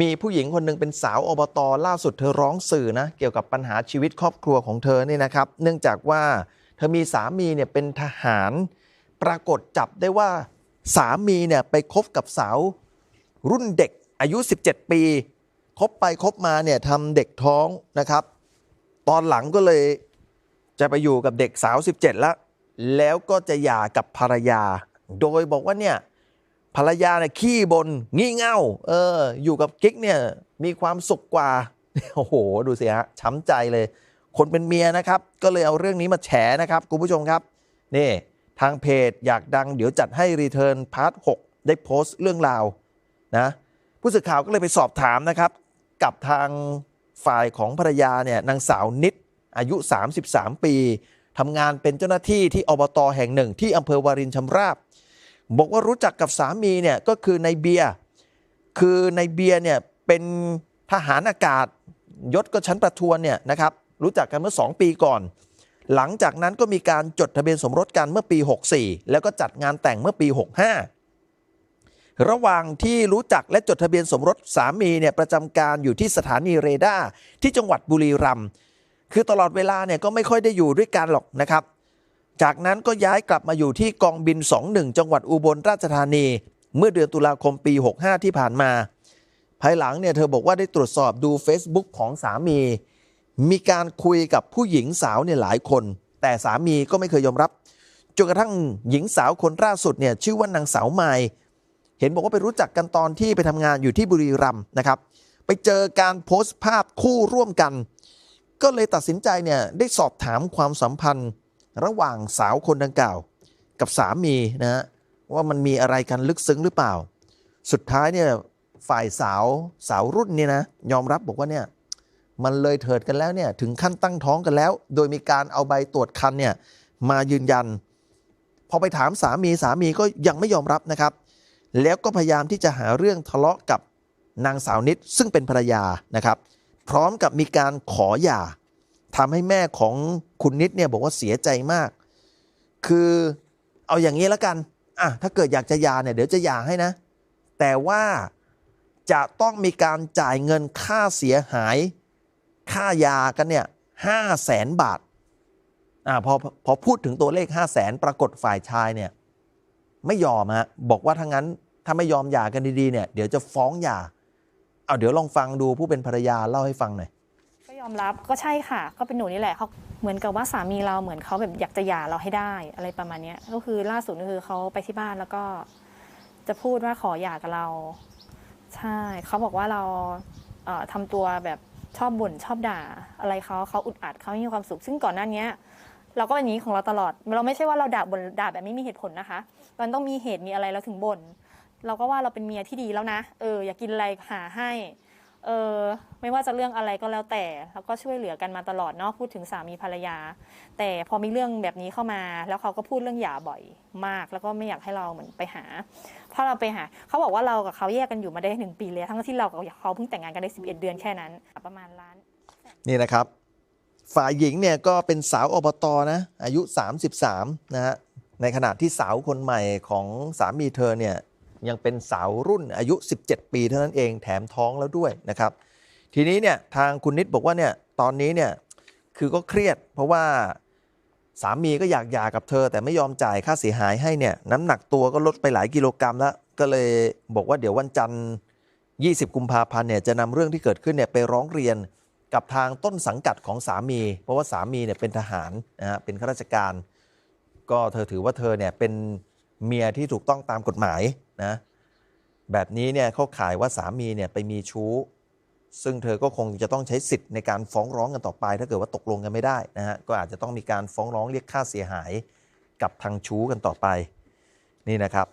มีผู้หญิงคนหนึ่งเป็นสาวอบตล่าสุดเธอร้องสื่อนะ เกี่ยวกับปัญหาชีวิตครอบครัวของเธอนี่นะครับ เนื่องจากว่าเธอมีสามีเนี่ยเป็นทหาร ปรากฏจับได้ว่าสามีเนี่ยไปคบกับสาวรุ่นเด็กอายุ 17 ปีคบไปคบมาเนี่ยทำเด็กท้องนะครับ ตอนหลังก็เลยจะไปอยู่กับเด็กสาว 17 แล้ว แล้วก็จะหย่ากับภรรยา โดยบอกว่าเนี่ย ภรรยาเนี่ยขี้บนงี่เง่าเออ อยู่กับกิ๊กเนี่ยมีความสุขกว่าโอ้โห ดูสิฮะช้ำใจเลย คนเป็นเมียนะครับ ก็เลยเอาเรื่องนี้มาแฉนะครับคุณผู้ชมครับนี่ทางเพจอยากดังเดี๋ยวจัดให้รีเทิร์นพาร์ท6ได้โพสต์เรื่องราวนะผู้สื่อข่าวก็เลยไปสอบถามนะครับ กับทางฝ่ายของภรรยาเนี่ยนางสาวนิดอายุ 33 ปีทำงานเป็นเจ้าหน้าที่ที่อบตแห่งหนึ่ง ที่อำเภอวารินชำราบ บอกว่ารู้จักกับสามีเนี่ยก็คือในเบียร์คือในเบียร์เนี่ยเป็นทหารอากาศยศก็ชั้นประทวนเนี่ยนะครับรู้จักกันเมื่อ 2 ปีก่อน หลังจากนั้นก็มีการจดทะเบียนสมรสกันเมื่อปี 64 แล้วก็จัดงานแต่งเมื่อปี 65 ระหว่างที่รู้จักและจดทะเบียนสมรสสามีเนี่ยประจำการอยู่ที่สถานีเรดาร์ที่จังหวัดบุรีรัมย์คือตลอดเวลาเนี่ยก็ไม่ค่อยได้อยู่ด้วยกันหรอกนะครับ จากนั้นก็ย้ายกลับมาอยู่ที่กองบิน 21 จังหวัดอุบลราชธานี เมื่อเดือนตุลาคมปี 65 ที่ผ่านมา ภายหลังเนี่ยเธอบอกว่าได้ตรวจสอบดู Facebook ของสามี มีการคุยกับผู้หญิงสาวเนี่ยหลายคน แต่สามีก็ไม่เคยยอมรับจนกระทั่งหญิงสาวคนล่าสุดเนี่ยชื่อว่านางสาวไมเห็นบอกว่าไปรู้จักกันตอนที่ไปทำงานอยู่ที่บุรีรัมย์นะครับ ไปเจอการโพสต์ภาพคู่ร่วมกัน ก็เลยตัดสินใจเนี่ยได้สอบถามความสัมพันธ์ ระหว่างสาวคนดังกล่าว กับสามีนะฮะว่ามันมีอะไรกันลึกซึ้งหรือเปล่า สุดท้ายเนี่ยฝ่ายสาวสาวรุ่นเนี่ยนะยอมรับบอกว่าเนี่ยมันเลยเถิดกันแล้วเนี่ยถึงขั้นตั้งท้องกันแล้ว โดยมีการเอาใบตรวจคันเนี่ยมายืนยัน พอไปถามสามีสามีก็ยังไม่ยอมรับนะครับ แล้วก็พยายามที่จะหาเรื่องทะเลาะกับนางสาวนิดซึ่งเป็นภรรยานะครับ พร้อมกับมีการขอหย่า ทำให้แม่ของคุณนิดเนี่ยบอกว่าเสียใจมาก คือเอาอย่างนี้แล้วกันอะถ้าเกิดอยากจะหย่าเนี่ยเดี๋ยวจะหย่าให้นะ แต่ว่าจะต้องมีการจ่ายเงินค่าเสียหาย ค่ายากันเนี่ยห้าแสนบาทอ่าพอพอพูดถึงตัวเลข5 0 0แสนปรากฏฝ่ายชายเนี่ยไม่ยอมฮะบอกว่าถ้างั้นถ้าไม่ยอมหย่ากันดีๆเนี่ยเดี๋ยวจะฟ้องหย่าเอาเดี๋ยวลองฟังดูผู้เป็นภรรยาเล่าให้ฟังหน่อย อมรับก็ใช่ค่ะ ก็เป็นหนูนี่แหละเขาเหมือนกับว่าสามีเราเหมือนเขาแบบอยากจะหย่าเราให้ได้อะไรประมาณนี้ก็คือล่าสุดก็คือเขาไปที่บ้านแล้วก็ จะพูดว่าขอหย่ากับเรา ใช่เขาบอกว่าเราเอ่อทำตัวแบบชอบบ่นชอบด่า อะไรเขาเขาอุดอัดเขาไม่มีความสุข ซึ่งก่อนหน้าเนี้ยเราก็เป็นอย่างนี้ของเราตลอด เราไม่ใช่ว่าเราด่าบ่นด่าแบบไม่มีเหตุผลนะคะ มันต้องมีเหตุมีอะไรเราถึงบ่นเราก็ว่าเราเป็นเมียที่ดีแล้วนะ เออ อยากกินอะไรหาให้ เออไม่ว่าจะเรื่องอะไรก็แล้วแต่ แล้วก็ช่วยเหลือกันมาตลอดเนาะพูดถึงสามีภรรยา แต่พอมีเรื่องแบบนี้เข้ามา แล้วเขาก็พูดเรื่องหย่าบ่อยมาก แล้วก็ไม่อยากให้เราเหมือนไปหาถ้าะเราไปหา เขาบอกว่าเรากับเขาแยกกันอยู่มาได้หนึ่งปีเลยทั้งที่เรากับเขาเพิ่งแต่งงานกันได้ 11 เดือนแค่นั้น ประมาณล้าน นี่นะครับ ฝ่ายหญิงเนี่ยก็เป็นสาวอบตนะ อายุ 33นะฮะในขณะที่สาวคนใหม่ของสามีเธอเนี่ย ยังเป็นสาวรุ่นอายุ 17 ปีเท่านั้นเองแถมท้องแล้วด้วยนะครับ ทีนี้เนี่ยทางคุณนิดบอกว่าเนี่ยตอนนี้เนี่ยคือก็เครียด เพราะว่าสามีก็อยากหย่ากับเธอ แต่ไม่ยอมจ่ายค่าเสียหายให้เนี่ยน้ำหนักตัวก็ลดไปหลายกิโลกรัมแล้ว ก็เลยบอกว่าเดี๋ยววันจันทร์ 20 กุมภาพันธ์เนี่ยจะนำเรื่องที่เกิดขึ้นเนี่ยไปร้องเรียนกับทางต้นสังกัดของสามี เพราะว่าสามีเนี่ยเป็นทหารนะฮะเป็นข้าราชการ ก็เธอถือว่าเธอเนี่ยเป็น เมียที่ถูกต้องตามกฎหมายนะ แบบนี้เนี่ยเขาขายว่าสามีเนี่ยไปมีชู้ ซึ่งเธอก็คงจะต้องใช้สิทธิ์ในการฟ้องร้องกันต่อไป ถ้าเกิดว่าตกลงกันไม่ได้นะฮะก็อาจจะต้องมีการฟ้องร้องเรียกค่าเสียหายกับทางชู้กันต่อไปนี่นะครับ